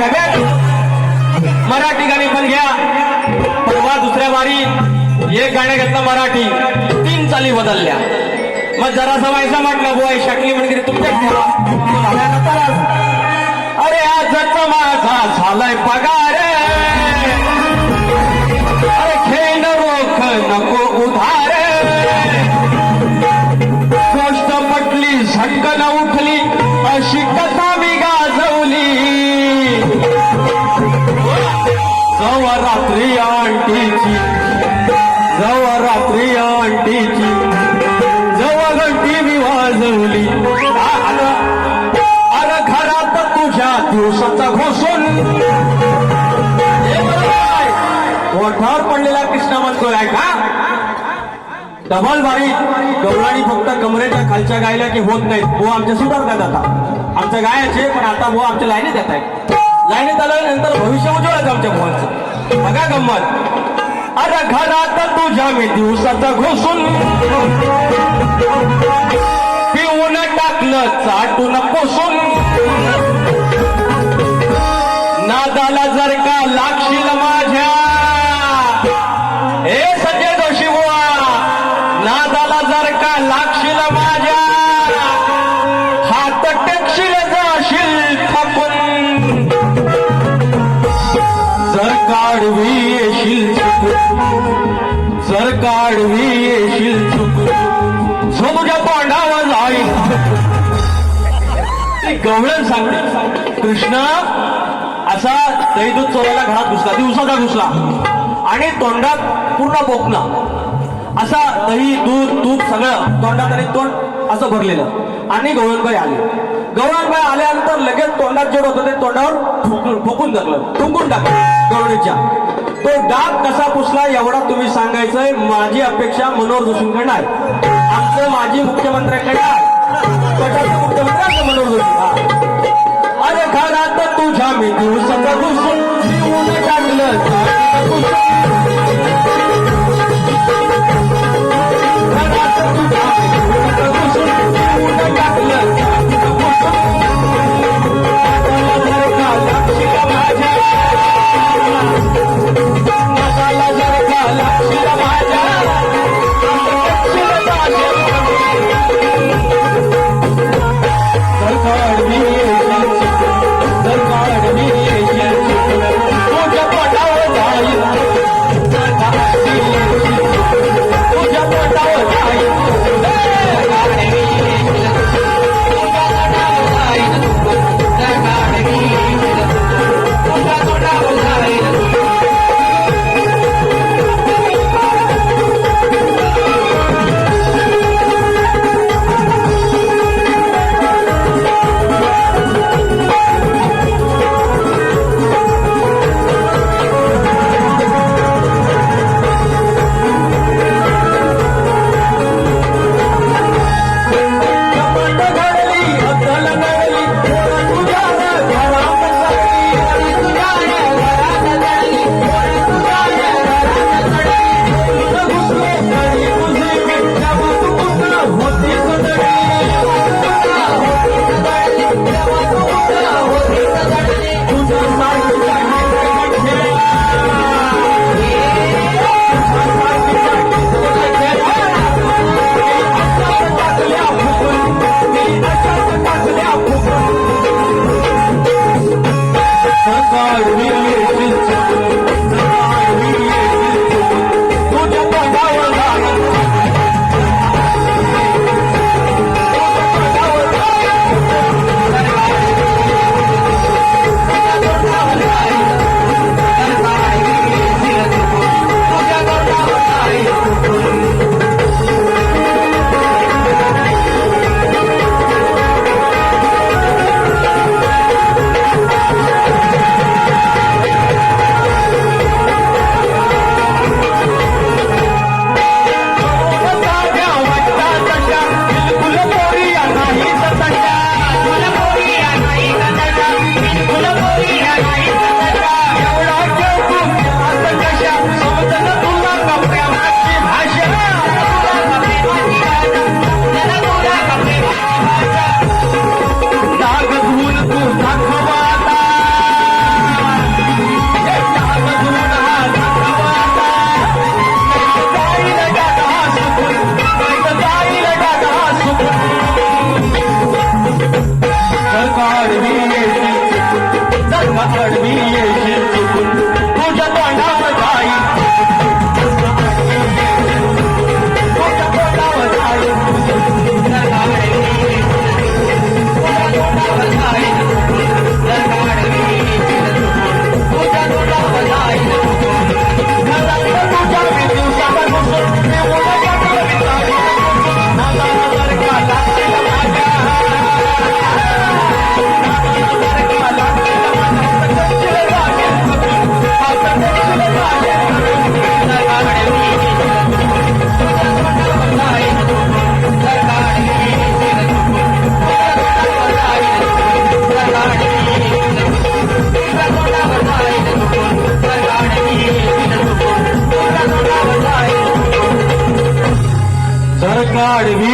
ठेव्यात मराठी गाणी पण घ्या. परवा दुसऱ्या वारी. एक गाणं घेतलं मराठी. तीन चाली बदलल्या. मग जरासा व्हायचा म्हटलं बुवा ही शकली म्हणजे तुमच्याच घ्या. अरे आजच माझा झालाय पगार. अरे खेळ रोख नको उधार. गोष्ट पटली झटकन उठली अशी कथा आंटीची. जव रात्री आंटीची. जव घंटी मी वाजवली. अरे घरात तुझ्या दिवसाचा घोषून ओठावर पडलेला कृष्णा म्हणतोय आहे का? डबल बारी. गवळणी फक्त कमरेच्या खालच्या गायला की होत नाहीत. वो आमच्या सुधारतात आता. आमच्या गायाचे पण आता वो आमच्या लाईनीत येत आहे लाईनीत आल्यानंतर भविष्य उज्ज्वल आहे आमच्या मुलांचं बघा गंमत. अरे घरात तुझ्या मी दिवसाचा घुसून. पिऊन टाकलं चाटून पुसून. आडवी येशील. चुकून जो तुझ्या तोंडावर जाईल ते गवळण सांगते कृष्ण असा दही चोरायला घरात घुसला. दिवसाचा घुसला. आणि तोंडात पूर्ण बोकला. असा दही दूध तूप सगळं तोंडात आणि तोंड असं भरलेलं. आणि गवळणबाई आले. गवळणबाई आल्यानंतर लगेच तोंडात जेवढ होतं ते तोंडावर ठोकून ठोकून टाकलं. ठोकून टाकलं. गवळणीच्या. तो डाग कसा पुसला एवढा तुम्ही सांगायचंय. माझी अपेक्षा मनोहर जोशींकडे आहे आमचं माजी मुख्यमंत्र्यांकडे आहे मुख्यमंत्री मनोहर जोशी? பாடுவீர் பாடுவி